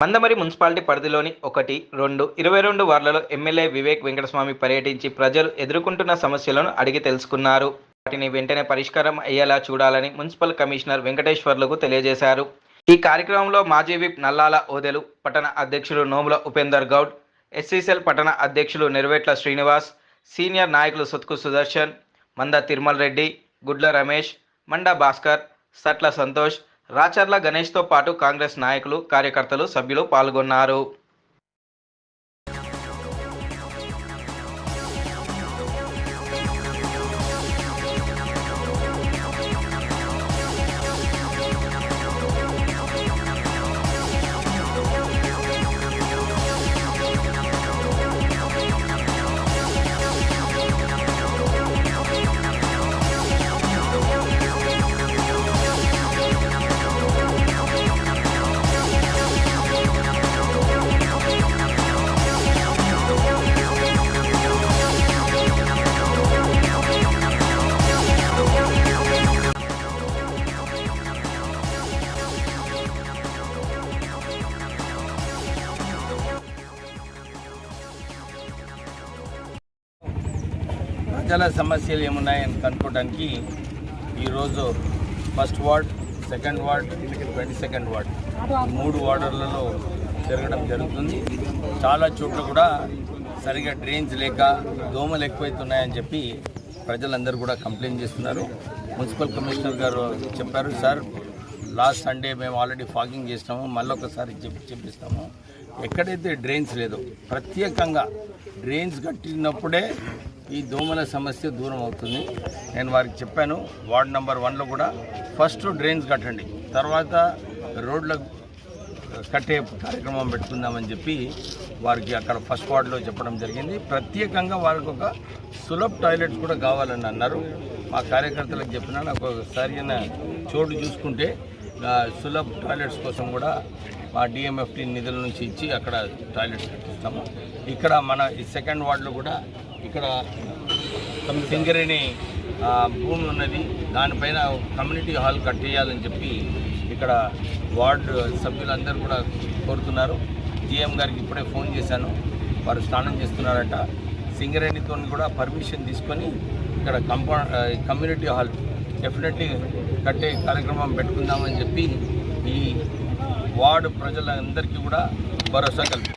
Mandamarri municipality పరిధిలోని ఒకటి రెండు ఇరవై రెండు వార్డులలో ఎమ్మెల్యే వివేక్ వెంకటస్వామి పర్యటించి ప్రజలు ఎదుర్కొంటున్న సమస్యలను అడిగి తెలుసుకున్నారు. వాటిని వెంటనే పరిష్కారం అయ్యేలా చూడాలని మున్సిపల్ కమిషనర్ వెంకటేశ్వర్లకు తెలియజేశారు. ఈ కార్యక్రమంలో మాజీ విప్ నల్లాల ఓదెలు పట్టణ అధ్యక్షులు నోముల ఉపేందర్ గౌడ్ ఎస్సీసెల్ పట్టణ అధ్యక్షులు నెరవేట్ల శ్రీనివాస్ సీనియర్ నాయకులు సుత్కు సుదర్శన్ మంద తిరుమల్ రెడ్డి గుడ్ల రమేష్ మండా భాస్కర్ సట్ల సంతోష్ రాచర్ల గణేష్తో పాటు కాంగ్రెస్ నాయకులు కార్యకర్తలు సభ్యులు పాల్గొన్నారు. ప్రజల సమస్యలు ఏమున్నాయని కనుక్కోవడానికి ఈరోజు first ward second ward twenty second ward. మూడు వార్డులలో తిరగడం జరుగుతుంది. చాలా చోట్ల కూడా సరిగా డ్రైన్స్ లేక దోమలు ఎక్కువైతున్నాయని చెప్పి ప్రజలందరూ కూడా కంప్లైంట్ చేస్తున్నారు. మున్సిపల్ కమిషనర్ గారు చెప్పారు సార్ లాస్ట్ సండే మేము ఆల్రెడీ ఫాగింగ్ చేసినాము మళ్ళీ ఒకసారి చెప్పి చెప్పిస్తాము. ఎక్కడైతే డ్రైన్స్ లేదో ప్రత్యేకంగా డ్రైన్స్ కట్టినప్పుడే ఈ దోమల సమస్య దూరం అవుతుంది. నేను వారికి చెప్పాను వార్డ్ నెంబర్ వన్లో కూడా ఫస్ట్ డ్రైన్స్ కట్టండి. తర్వాత రోడ్ల కట్టే కార్యక్రమం పెట్టుకుందామని చెప్పి వారికి అక్కడ ఫస్ట్ వార్డులో చెప్పడం జరిగింది. ప్రత్యేకంగా వారికి ఒక సులభ టాయిలెట్స్ కూడా కావాలని అన్నారు. మా కార్యకర్తలకు చెప్పిన నాకు ఒకసారి చోటు చూసుకుంటే సులభ టాయిలెట్స్ కోసం కూడా మా డిఎంఎఫ్టీ నిధుల నుంచి ఇచ్చి అక్కడ టాయిలెట్స్ కట్టిస్తాము. ఇక్కడ మన ఈ సెకండ్ వార్డులో కూడా ఇక్కడ సింగరేణి భూమి ఉన్నది. దానిపైన కమ్యూనిటీ హాల్ కట్టేయాలని చెప్పి ఇక్కడ వార్డు సభ్యులందరూ కూడా కోరుతున్నారు. జిఎం గారికి ఇప్పుడే ఫోన్ చేశాను. వారు స్నానం చేస్తున్నారట. సింగరేణితో కూడా పర్మిషన్ తీసుకొని ఇక్కడ కంపౌ కమ్యూనిటీ హాల్ డెఫినెట్లీ కట్టే కార్యక్రమం పెట్టుకుందామని చెప్పి ఈ వార్డు ప్రజలందరికీ కూడా భరోసా కల్పి